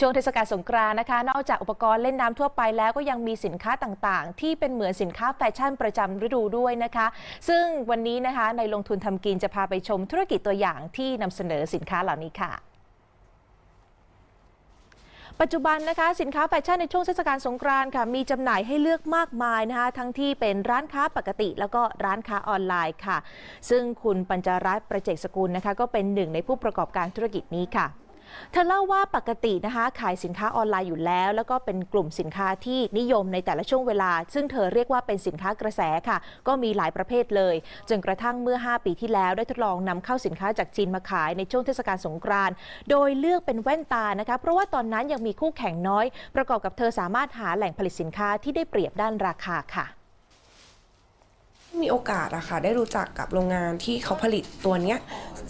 ช่วงเทศกาลสงกรานต์นะคะ นอกจากอุปกรณ์เล่นน้ำทั่วไปแล้วก็ยังมีสินค้าต่างๆ ที่เป็นเหมือนสินค้าแฟชั่นประจำฤดูด้วยนะคะ ซึ่งวันนี้นะคะในลงทุนทำกินจะพาไปชมธุรกิจตัวอย่างที่นำเสนอสินค้าเหล่านี้ค่ะปัจจุบันนะคะสินค้าแฟชั่นในช่วงเทศกาลสงกรานต์ค่ะมีจำหน่ายให้เลือกมากมายนะคะทั้งที่เป็นร้านค้าปกติ แล้วก็ร้านค้าออนไลน์ค่ะ ซึ่งคุณปัญจรัตน์ประเจกสกุลนะคะก็เป็นหนึ่งในผู้ประกอบการธุรกิจนี้ค่ะ เธอเล่าว่าปกตินะคะ ขายสินค้าออนไลน์อยู่แล้ว แล้วก็เป็นกลุ่มสินค้าที่นิยมในแต่ละช่วงเวลา ซึ่งเธอเรียกว่าเป็นสินค้ากระแสค่ะ ก็มีหลายประเภทเลย จนกระทั่งเมื่อ 5 ปีที่แล้วได้ทดลองนำเข้าสินค้าจากจีนมาขายในช่วงเทศกาลสงกรานต์โดยเลือกเป็นแว่นตานะคะ เพราะว่าตอนนั้นยังมีคู่แข่งน้อย ประกอบกับเธอสามารถหาแหล่งผลิตสินค้าที่ได้เปรียบด้านราคาค่ะ มีโอกาสอะค่ะได้รู้จักกับโรงงานที่เขาผลิตตัวเนี้ย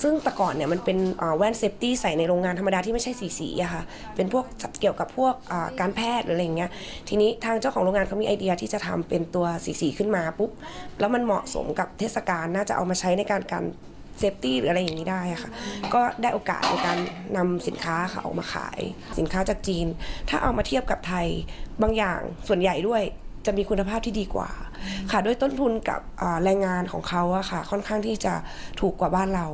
ซึ่งแต่ก่อนเนี่ยมันเป็นแว่นเซฟตี้ใส่ในโรงงานธรรมดาที่ไม่ใช่สีสีอะค่ะเป็นพวกเกี่ยวกับพวกการแพทย์หรืออะไรเงี้ยทีนี้ทางเจ้าของโรงงานเขามีไอเดียที่จะทำเป็นตัวสีสีขึ้นมาปุ๊บแล้วมันเหมาะสมกับเทศกาลน่าจะเอามาใช้ในการการเซฟตี้หรืออะไรอย่างนี้ได้ค่ะ ก็ได้โอกาสในการนำสินค้าค่ะออกมาขาย สินค้าจากจีน ถ้าเอามาเทียบกับไทยบางอย่างส่วนใหญ่ด้วย จะมีคุณภาพที่ดีกว่า ค่ะด้วยต้นทุนกับอ่าแรงงานของเขาอะค่ะ ค่อนข้างที่จะถูกกว่าบ้านเรา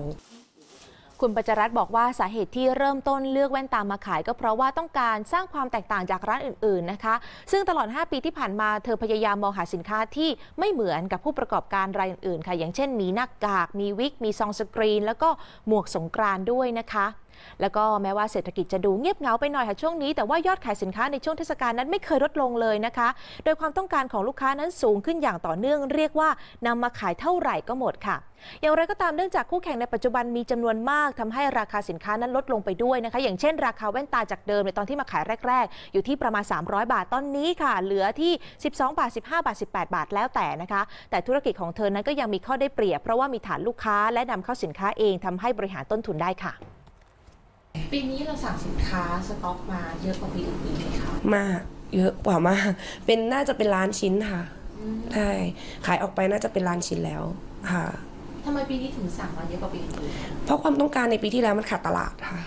คุณปัจจรัตน์บอกว่าสาเหตุที่เริ่มต้นเลือกแว่นตามาขาย ก็เพราะว่าต้องการสร้างความแตกต่างจากร้านอื่นๆนะคะ ซึ่งตลอด 5 ปีที่ผ่านมาเธอพยายามมองหาสินค้าที่ไม่เหมือนกับผู้ประกอบการรายอื่นๆค่ะ อย่างเช่นมีหน้ากาก มีวิก มีซองสกรีน แล้วก็หมวกสงกรานต์ด้วยนะคะ แล้วก็แม้ว่าเศรษฐกิจจะดูเงียบเหงาไปหน่อยค่ะช่วงนี้ แต่ว่ายอดขายสินค้าในช่วงเทศกาลนั้นไม่เคยลดลงเลยนะคะ โดยความต้องการของลูกค้านั้นสูงขึ้นอย่างต่อเนื่อง เรียกว่านำมาขายเท่าไหร่ก็หมดค่ะ อย่างไรก็ตามเนื่องจากคู่แข่งในปัจจุบันมีจำนวนมากทำให้ราคาสินค้านั้นลดลงไปด้วยนะคะ อย่างเช่น ราคาแว่นตาจากเดิมในตอนที่มาขายแรก ๆ อยู่ที่ประมาณ 300 บาทตอนนี้ค่ะ เหลือที่ 12 บาท 15 บาท 18 บาทแล้วแต่นะคะ แต่ธุรกิจของเธอนั้นก็ยังมีข้อได้เปรียบเพราะว่ามีฐานลูกค้าและนำเข้าสินค้าเองทำให้บริหารต้นทุนได้ค่ะ ปีนี้เราสั่งสินค้าสต็อกมาเยอะกว่าปีอื่นๆไหมคะมาก เยอะกว่ามาก เป็นน่าจะเป็นล้านชิ้นค่ะใช่ขายออกไปน่าจะเป็นล้านชิ้นแล้วค่ะทำไมปีนี้ถึงสั่งมาเยอะกว่าปีอื่นเพราะความต้องการในปีที่แล้วมันขาดตลาดค่ะ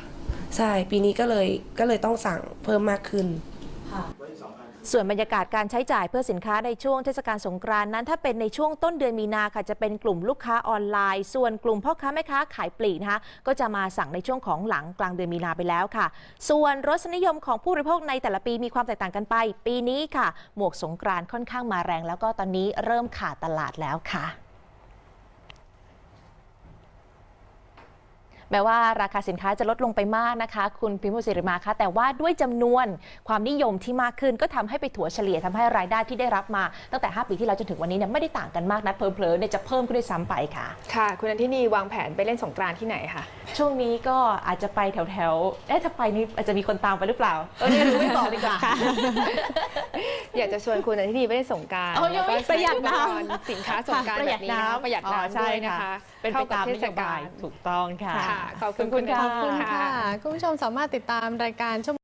ใช่ ปีนี้ก็เลยก็เลยต้องสั่งเพิ่มมากขึ้นๆค่ะ ส่วนบรรยากาศการใช้จ่ายเพื่อสินค้าในช่วงเทศกาลสงกรานต์นั้น ถ้าเป็นในช่วงต้นเดือนมีนาค่ะจะเป็นกลุ่มลูกค้าออนไลน์ ส่วนกลุ่มพ่อค้าแม่ค้าขายปลีกนะคะก็จะมาสั่งในช่วงของหลังกลางเดือนมีนาไปแล้วค่ะ ส่วนรสนิยมของผู้บริโภคในแต่ละปีมีความแตกต่างกันไป ปีนี้ค่ะ หมวกสงกรานต์ค่อนข้างมาแรง แล้วก็ตอนนี้เริ่มขาดตลาดแล้วค่ะ แม้ว่าราคาสินค้าจะลดลงไปมากนะคะ คุณพิมพ์ศิริมาคะแต่ว่าด้วยจำนวนความนิยมที่มากขึ้นก็ทำให้ไปถัวเฉลี่ยทำให้รายได้ที่ได้รับมาตั้งแต่ 5 ปีที่แล้วจนถึงวันนี้เนี่ยไม่ได้ต่างกันมากนัดเพลอๆเนี่ยจะเพิ่มขึ้นด้วยซ้ำไปค่ะ ค่ะ คุณนันทินีวางแผนไปเล่นสงกรานต์ที่ไหนคะช่วงนี้ก็อาจจะไปแถวๆเอ๊ะถ้าไปนี่อาจจะมีคนตามไปหรือเปล่าเออไม่รู้ไม่บอกดีกว่า อยากจะชวนคุณนันทินีไปเล่นสงกรารเอายังไม่ประหยัดน้ำอุปกรณ์สินค้าสงกรารแบบนี้นะคะประหยัดอ๋อน้ำใช่ด้วยนะคะ เป็นไปเข้ากับตามเทนศโยบากายลถูกต้องค่ะ ค่ะขอบคุณขอบคุณณค่ะนันทินีขอบคุณค่ะ คุณผู้ชมสามารถติดตามรายการชั่วโมง